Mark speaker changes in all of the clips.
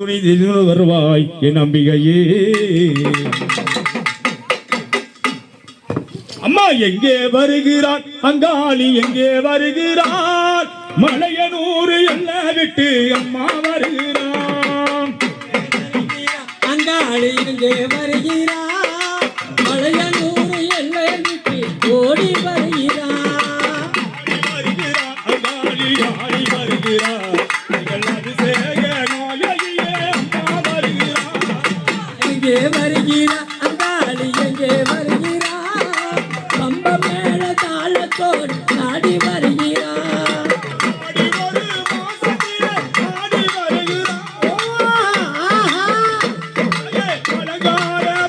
Speaker 1: துணை வருவாய் என் நம்பிக்கையே. அம்மா எங்கே வருகிறார் அங்காளி எங்கே வருகிறான் மலையனூர் என்ன விட்டு அம்மா
Speaker 2: வருகிறார்
Speaker 1: அங்காளி எங்கே வருகிறார்
Speaker 2: இங்கே வருகிறார் அங்காளி எங்கே வருகிறார் கம்ப மேல தாளத்தோடு நாடி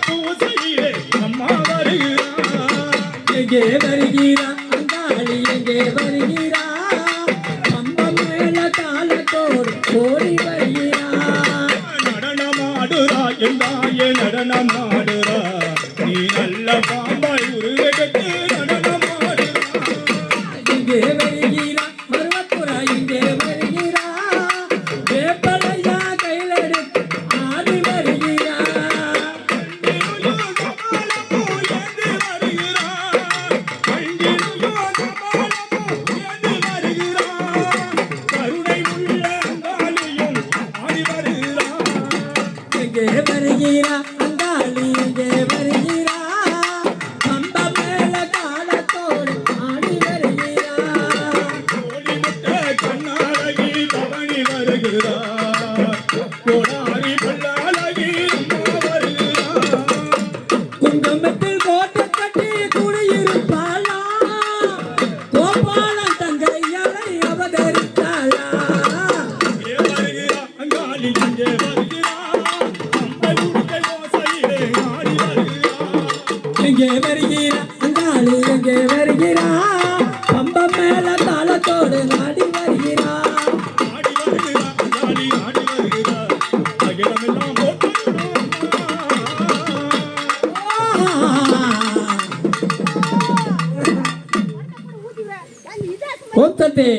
Speaker 1: பூசையிலே அம்மா வருகிறான்
Speaker 2: எங்கே வருகிறார்
Speaker 1: எந்தாயே நடனமாடுறா நீ நல்ல பாம்பா
Speaker 2: இங்கே வருகிறார் அங்காளி இங்கே வருகிறார் கம்ப மேல காலத்தோடு ஆடி வருகிறார் குங்குமத்தில் எங்கே வருகிறார் அங்காளி எங்கே வருகிறார் கம்பம் மேல தாளத்தோடு நாடி வருகிறார் கோத்தத்தை